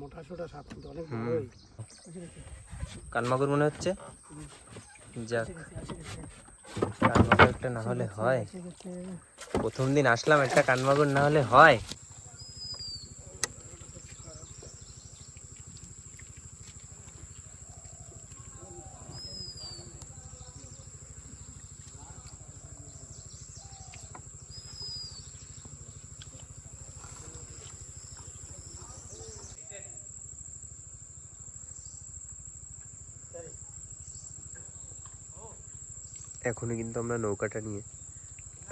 মোটা সোটা সাপ কিন্তু অনেক। বড়ই কানমাগুর মনে হচ্ছে? যাক। কানমাগুর একটা না হলে হয়। প্রথম দিন আসলাম একটা কানমাগুর না হলে হয়। এখনই কিন্তু আমরা নৌকাটা নিয়ে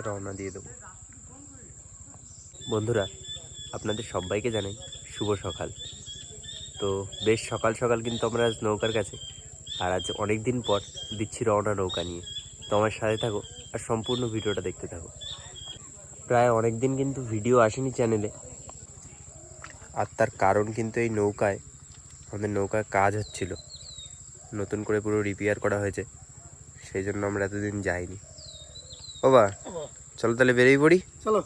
রওনা দিয়ে দেবো। বন্ধুরা, আপনাদের সবাইকে জানাই শুভ সকাল। তো বেশ সকাল সকাল কিন্তু আমরা আজ নৌকার কাছে, আর আজ অনেক দিন পর দিচ্ছি রওনা নৌকা নিয়ে। তো আমার সাথে থাকো আর সম্পূর্ণ ভিডিওটা দেখতে থাকো। প্রায় অনেক দিন কিন্তু ভিডিও আসেনি চ্যানেলে। আর তার কারণ কিন্তু এই নৌকায়, আমাদের নৌকায় কাজ হচ্ছিল। নতুন করে পুরো রিপেয়ার করা হয়েছে। সেই জন্য আমরা এতদিন যাইনি। ও বা চলো তাহলে বেরিয়ে পড়ি। চলো।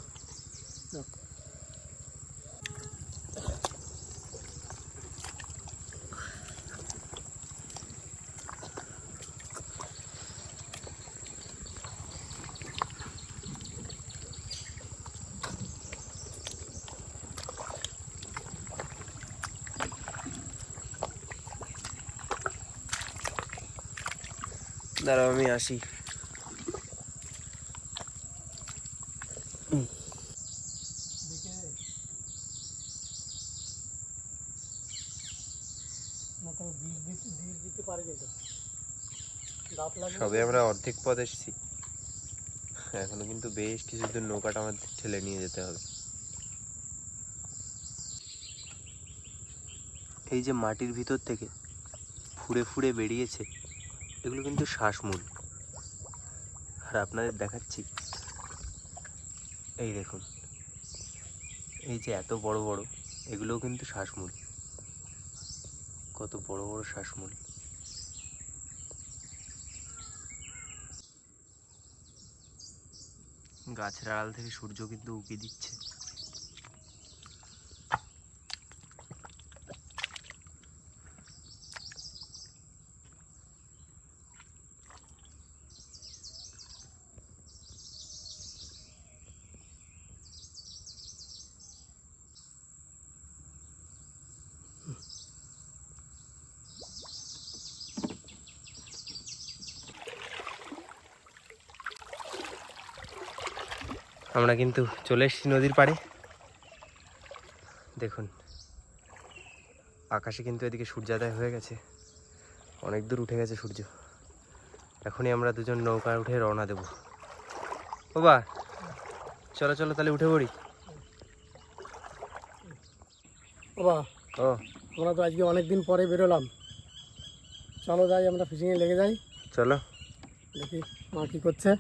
দাঁড়াও, আমি আসি। সবে আমরা অর্ধেক পথ এসেছি। এখনও কিন্তু বেশ কিছু দূর নৌকাটা আমাদের ঠেলে নিয়ে যেতে হবে। এই যে মাটির ভিতর থেকে ফুড়ে ফুড়ে বেরিয়েছে এগুলো কিন্তু শ্বাসমূল। আর আপনাদের দেখাচ্ছি। এই দেখুন। এই যে এত বড় বড়, এগুলোও কিন্তু শ্বাসমূল। কত বড় বড় শ্বাসমূল। গাছের আড়াল থেকে সূর্য কিন্তু উকি দিচ্ছে। আমরা কিন্তু চলে এসেছি নদীর পাড়ে। দেখুন আকাশে কিন্তু এদিকে সূর্যোদয় হয়ে গেছে। অনেক দূর উঠে গেছে সূর্য। এখনই আমরা দুজন নৌকায় উঠে রওনা দেব। ও বা চলো চলো তাহলে উঠে পড়ি। বাবা ও। আমরা তো আজকে অনেক দিন পরে বেরোলাম। চলো যাই আমরা ফিশিংয়ে লেগে যাই। চলো। দেখি মা কি করছে।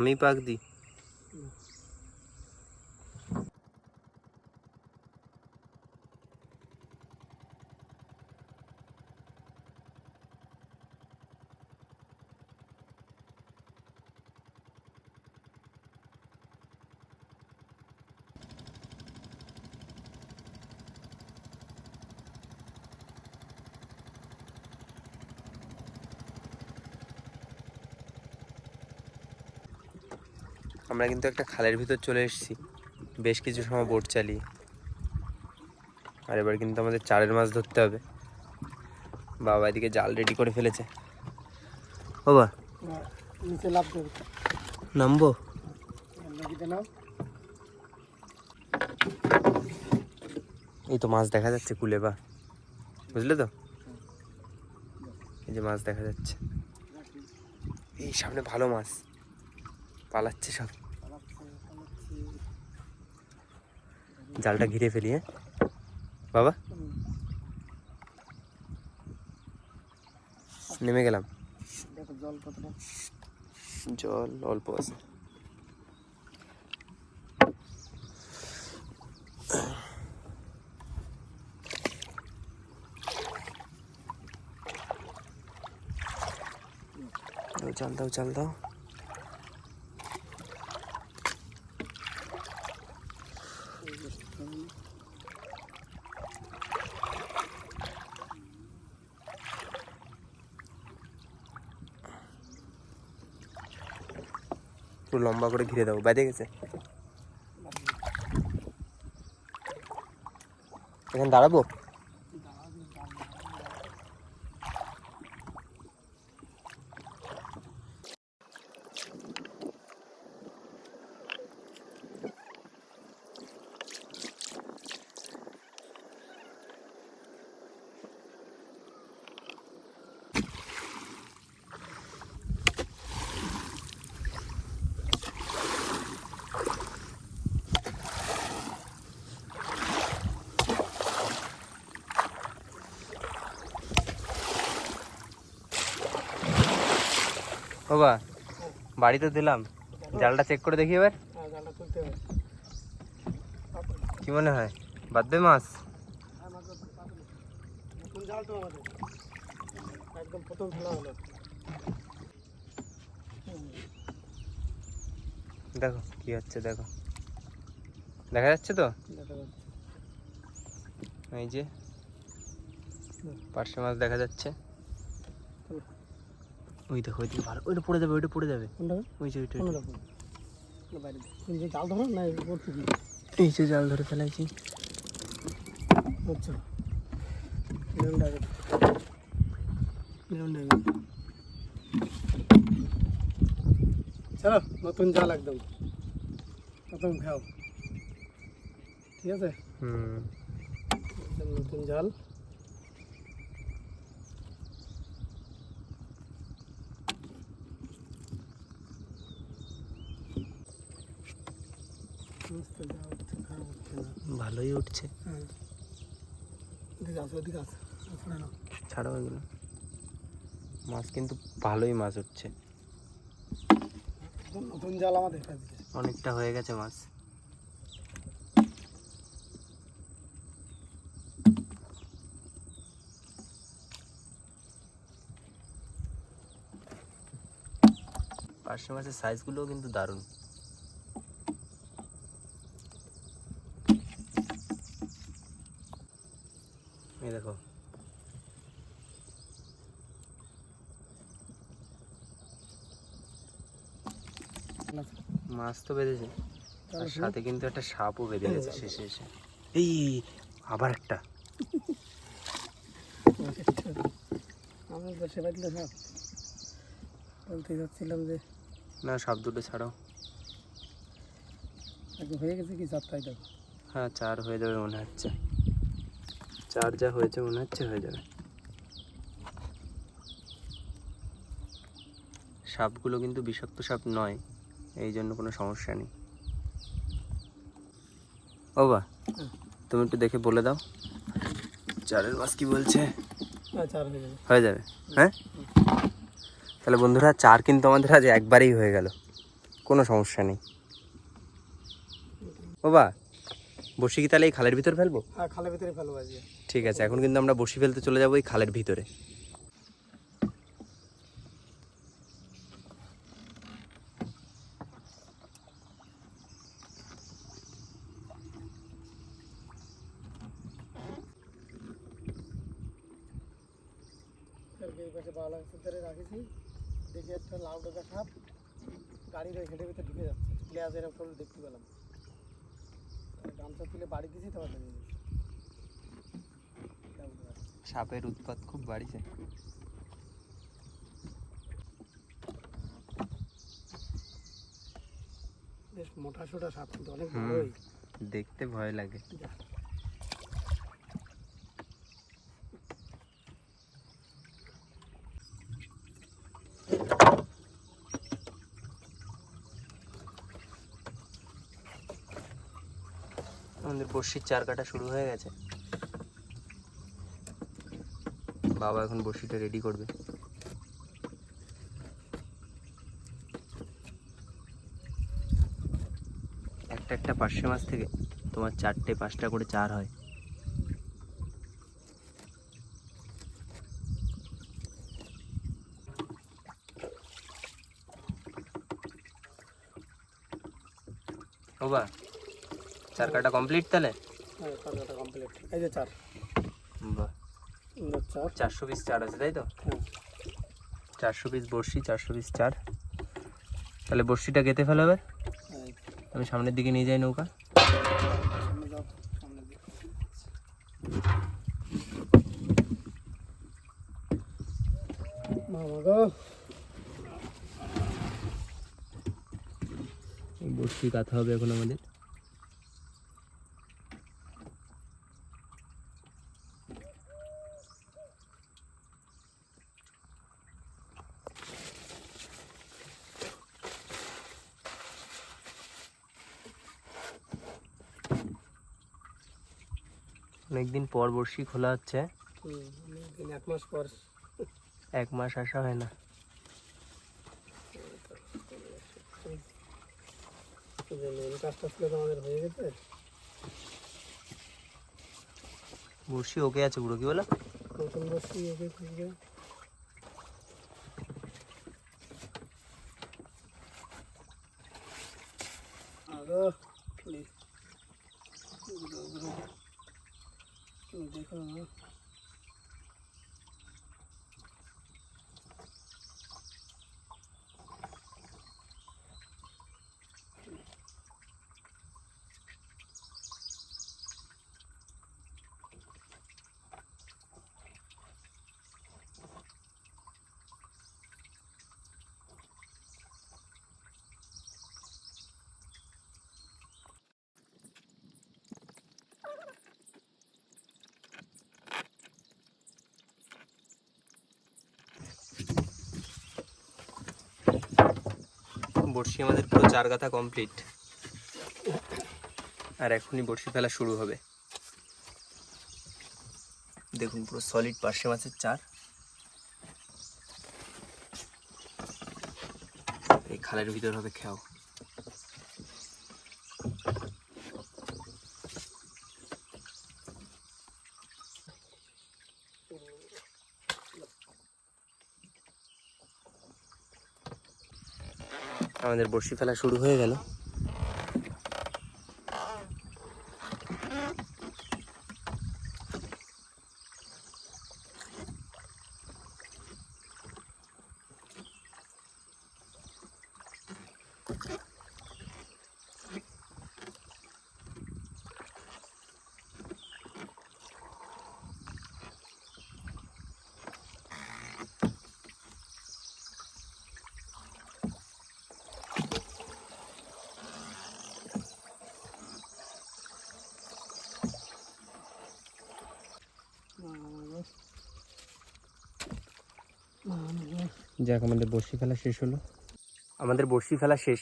আমি পাক দিই আমরা কিন্তু একটা খালের ভিতর চলে এসেছি। বেশ কিছু সময় বোট চালিয়ে। আর এবার কিন্তু আমাদের চারের মাছ ধরতে হবে। বাবা এদিকে জাল রেডি করে ফেলেছে। বাবা। নামবো? এই তো মাছ দেখা যাচ্ছে কুলে, বা। বুঝলে তো? এই যে মাছ দেখা যাচ্ছে। এই সামনে ভালো মাছ। পালাচ্ছে সব। জালটা ঘিরে ফেলি হ্যাঁ বাবা নেমে গেলাম দেখো জল কতটা জল অল্প আছে চাল দাও চাল দাও পুরো লম্বা করে ঘিরে দেবো বেঁধে গেছে। এখানে দাঁড়াবো? বাবা বাড়ি তো দিলাম। জালটা চেক করে দেখি এবার। কি মনে হয়? বাদবে মাছ। দেখো, কি হচ্ছে দেখো। দেখা যাচ্ছে তো? এই যে। পার্শে মাছ দেখা যাচ্ছে। ওই দেখো ওইদিকে ভালো। ওইটা পড়ে যাবে ওইটা পড়ে যাবে। ওই যে ওইটা জাল ধরো না এই যে জাল ধরে ফেলাইছি আচ্ছা চলো নতুন জাল একদম। প্রথম খাও ঠিক আছে? হুম। নতুন জাল মস্ত জাল হচ্ছে, খারাপ হচ্ছে না। ভালোই উঠছে। হ্যাঁ। ছাড়ো এগুলো। মাছ কিন্তু ভালোই মাছ উঠছে। নতুন জাল আমাদের অনেকটা হয়ে গেছে মাছ। পার্শে মাছের সাইজগুলোও কিন্তু দারুণ এই দেখো মাছ তো বেঁধেছে। আর সাথে কিন্তু একটা সাপও বেঁধে গেছে শেষে এসে। এই আবার একটা। আমি বসে বাজলে সব। বলতে যাচ্ছিলাম যে না সাপ দুটো ছাড়াও। হয়ে গেছে কি চারটায় দেখো হ্যাঁ চার হয়ে যাবে মনে হচ্ছে। চার যা হয়েছে মনে হচ্ছে হয়ে যাবে। সাপগুলো কিন্তু বিষাক্ত সাপ নয়। এই জন্য কোনো সমস্যা নেই। ও বা তুমি একটু দেখে বলে দাও। চারের মাছ কি বলছে? হ্যাঁ হয়ে যাবে। হ্যাঁ তাহলে বন্ধুরা চার কিন্তু আমাদের আজ একবারেই হয়ে গেল। কোনো সমস্যা নেই। ও বা বসি কি তাহলে এই খালের ভিতর ফেলব? হ্যাঁ খালের ভিতরে ফেলব ঠিক আছে এখন কিন্তু আমরা বসি ফেলতে চলে যাব এই খালের ভিতরে কালকে এই পাশে বাংলা ধরে রাখেছি দেখি একটা লাউ ডাকা সাপ গাড়ির ওই হেডের ভিতরে ঢুকে যাচ্ছে গ্লাস এরকম করে দেখতে পেলাম আর গামছা তুলে বাড়ি তোমার। সাপের উৎপাত খুব বাড়িছে। বেশ মোটা সোটা সাপ কিন্তু অনেক বড়ই। দেখতে ভয় লাগে। বর্ষির চার কাটা শুরু হয়ে গেছে। বাবা এখন বর্ষিটা রেডি করবে। একটা একটা পার্শ্বে মাছ থেকে তোমার চারটে পাঁচটা করে চার হয়। বাবা চার কাটা কমপ্লিট তাহলে? হ্যাঁ চারটা কমপ্লিট এই যে চার। বাহ। চার। চারশো পিস চার আছে তাই তো? হ্যাঁ। চারশো পিস বড়শি চারশো পিস চার। তাহলে বড়শিটা গেতে ফেলো এবার। আমি সামনের দিকে নিয়ে যাই নৌকা। বড়শি কাঁথা হবে এখন আমাদের। অনেকদিন পর বড়শি খোলা হচ্ছে। এক মাস পর। এক মাস আসা হয় না। বড়শি ওকে আছে পুরো কি বলো? নতুন বসছি ওকে খুঁজবে। আগো দেখো না বড়শি, আমাদের পুরো চার গাথা কমপ্লিট আর এখনই বড়শি ফেলা শুরু হবে। দেখুন, পুরো সলিড পার্শে মাছের চার। এই খালের ভিতর হবে খেয়াও। আমাদের বড়শি ফেলা শুরু হয়ে গেল। যাক আমাদের বড়শি ফেলা শেষ হলো। আমাদের বড়শি ফেলা শেষ।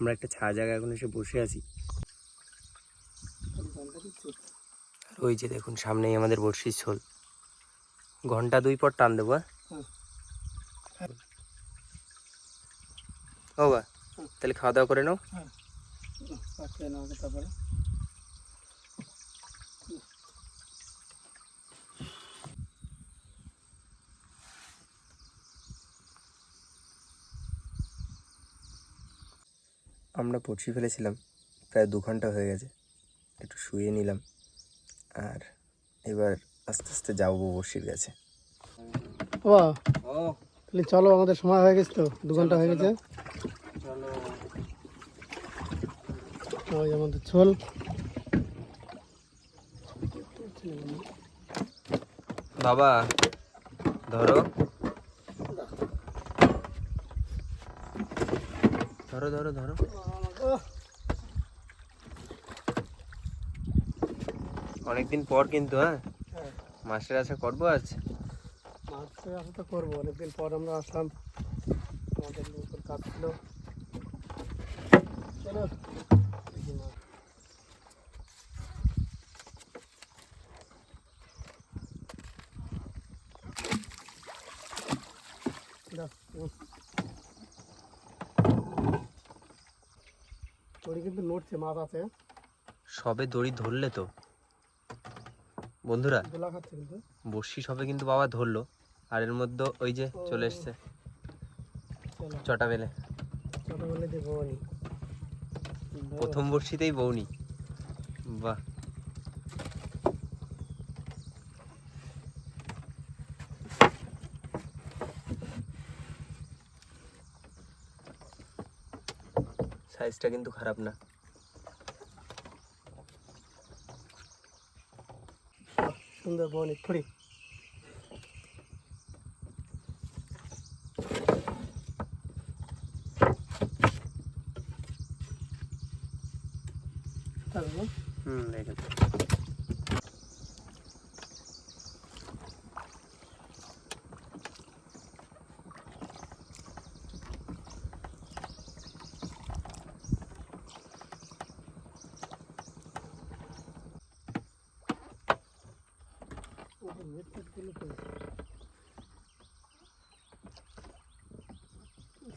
আমরা একটা ছায়া জায়গা এখন এসে বসে আছি। আর ওই যে দেখুন সামনেই আমাদের বড়শির ছোল ঘণ্টা দুই পর টান দেবো হ্যাঁ? ও বা তাহলে খাওয়া দাওয়া করে নাও। পাঠিয়ে নাও তারপরে। আমরা বড়শি ফেলেছিলাম প্রায় দু ঘণ্টা হয়ে গেছে। একটু শুয়ে নিলাম আর এবার আস্তে আস্তে যাব বড়শির কাছে। ও ও। তাহলে চলো আমাদের সময় হয়ে গেছে তো দু ঘণ্টা হয়ে গেছে। ওই আমাদের ছোল। বাবা ধরো। ধরো ধরো ধরো। অনেকদিন পর কিন্তু হ্যাঁ? মাসের আছে করব আজ। মাছের আশা তো করব অনেকদিন পর আমরা আসলাম। আমাদের নতুন কাজ ছিল। চলো। দড়ি কিন্তু নড়ছে মাছ আছে। সবে দড়ি ধরলে তো। বন্ধুরা কিন্তু। সবে কিন্তু বাবা ধরলো আর এর মধ্যে ওই যে চলে এসছে চটা বেলে প্রথম বর্ষিতেই বৌনি। বাহ। সাইজটা কিন্তু খারাপ না। সুন্দর বনি থুড়ি তারপর হুম রেখে দাও। ওটা নেট টেটগুলো তো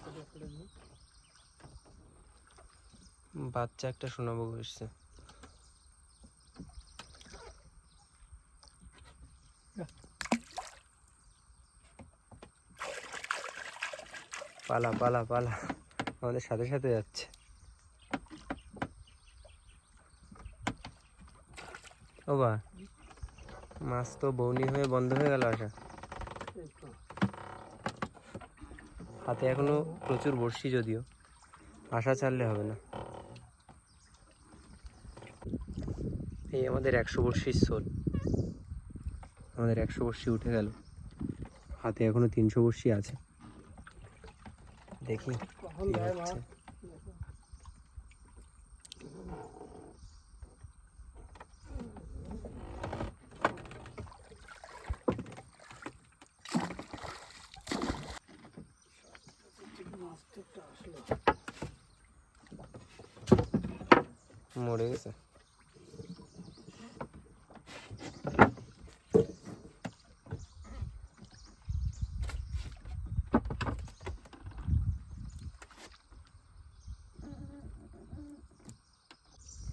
সেটা করে নিই। বাচ্চা একটা শোনাবো এসছে পালা পালা পালা, আমাদের সাথে সাথে যাচ্ছে। ও বা, মাছ তো বৌনি হয়ে বন্ধ হয়ে গেল আসা হাতে এখনও প্রচুর বড়শি যদিও, আশা ছাড়লে হবে না এই আমাদের একশো বড়শির সোল। আমাদের একশো বড়শি উঠে গেল। হাতে এখনও তিনশো বড়শি আছে। দেখি মরে গেছে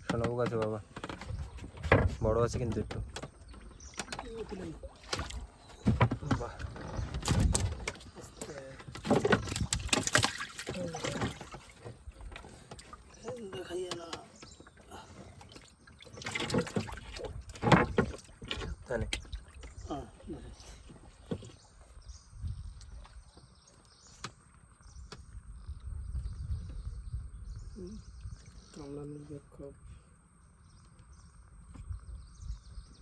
শোনাবো আছে বাবা বড় আছে কিন্তু একটু বাহ দেখাইয়ে না জানে হ্যাঁ দেখাই।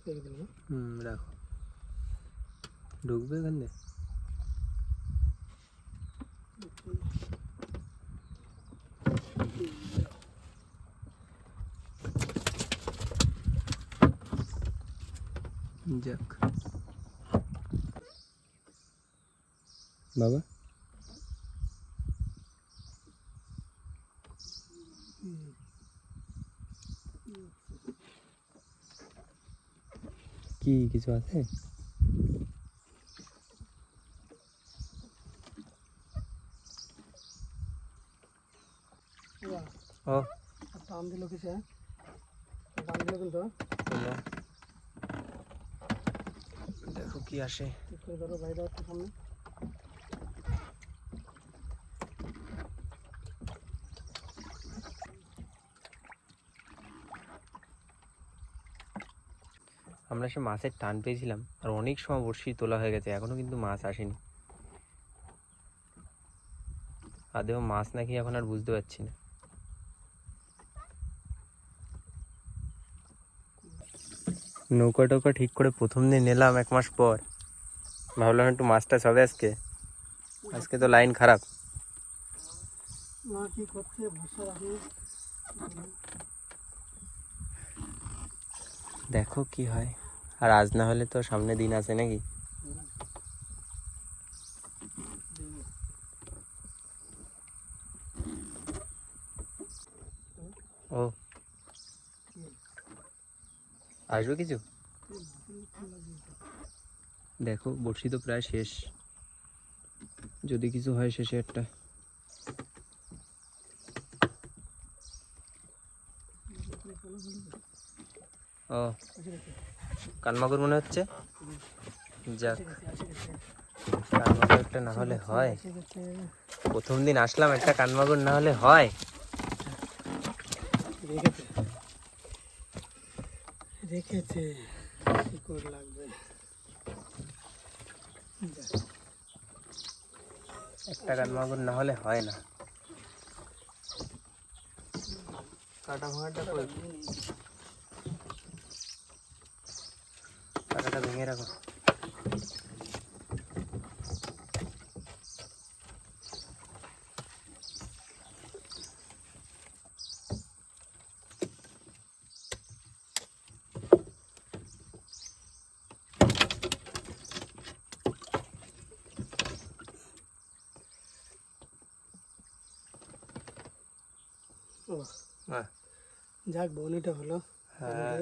হুম, কামলা মুরগি খুব রেখে দিন না হুম রাখো ঢুকবে এখানে যাক বাবা কি কিছু আছে? ও। টান দিল টান দিল কিন্তু দেখো কি আসে। ঠিক করে ধরো বাইরে সামনে? আমরা সে মাছের টান পেয়েছিলাম। আর অনেক সময় বড়শি তোলা হয়ে গেছে এখনও কিন্তু মাছ আসেনি। আদেও মাছ নাকি এখন আর বুঝতে পারছি না। নৌকা টৌকা ঠিক করে প্রথম দিন নিলাম এক মাস পর। ভাবলাম একটু মাছটা হবে আজকে। আজকে তো লাইন খারাপ। দেখো কি হয়। আর আজ না হলে তো সামনে দিন আছে নাকি? ও। আসবে কিছু? দেখো, বড়শি তো প্রায় শেষ। যদি কিছু হয় শেষে একটা। ও। কানমাগুর মনে হচ্ছে? যাক কানমাগুর একটা না হলে হয়। প্রথম দিন আসলাম একটা কানমাগুর না হলে হয়। রেখেছে। রেখেছে শিকড় লাগবে। একটা কান মাগুর না হলে হয় না। কাটা ভাঙাটা কাটাটা ভেঙে রাখো যাক বনিটা হলো। হ্যাঁ।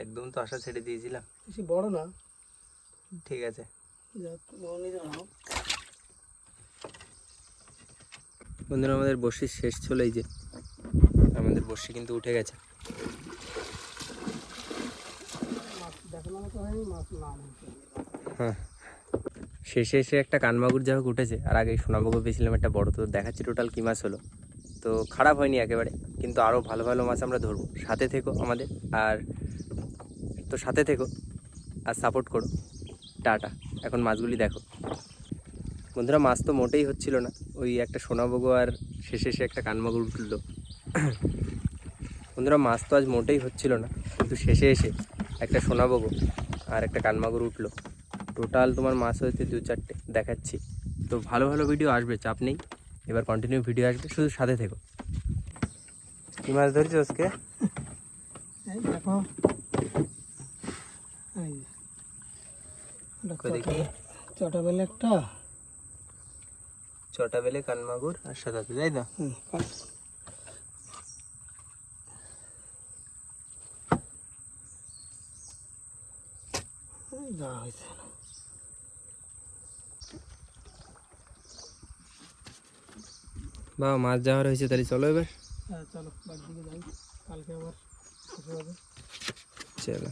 একদম তো আশা ছেড়ে দিয়েছিলাম। বেশি বড় না। ঠিক আছে। বন্ধুরা আমাদের বর্ষির শেষ এই যে। আমাদের বর্ষি কিন্তু উঠে গেছে। হ্যাঁ। শেষে এসে একটা কানমাগুর যা হোক উঠেছে। আর আগে সোনাবগো পেয়েছিলাম একটা বড় তো দেখাচ্ছি টোটাল কী মাছ হলো। তো খারাপ হয়নি একেবারে কিন্তু আরও ভালো ভালো মাছ আমরা ধরবো। সাথে থেকো আমাদের। আর তো সাথে থেকো আর সাপোর্ট করো। টাটা। এখন মাছগুলি দেখো। বন্ধুরা, মাছ তো মোটেই হচ্ছিল না। ওই একটা সোনাবগো আর শেষে এসে একটা কানমাগুর উঠল। বন্ধুরা, মাছ তো আজ মোটেই হচ্ছিল না। কিন্তু শেষে এসে একটা সোনাবগো আর একটা কানমাগুর উঠল। টোটাল তোমার মাছ হয়েছে দু চারটে। দেখাচ্ছি। তো ভালো ভালো ভিডিও আসবে, চাপ নেই। এবার কন্টিনিউ ভিডিও আসবে, শুধু সাথে থেকো। কি মাছ ধরেছো আজকে? দেখো। এই চটা- বেলে একটা। ছটা বেলে কানমাগুর আর সাদাতে তাই যা হয়েছে। বা মাছ যাওয়ার হয়েছে তাহলে চলো এবার। হ্যাঁ চলো বাড়ির দিকে যাই। কালকে আবার চলো।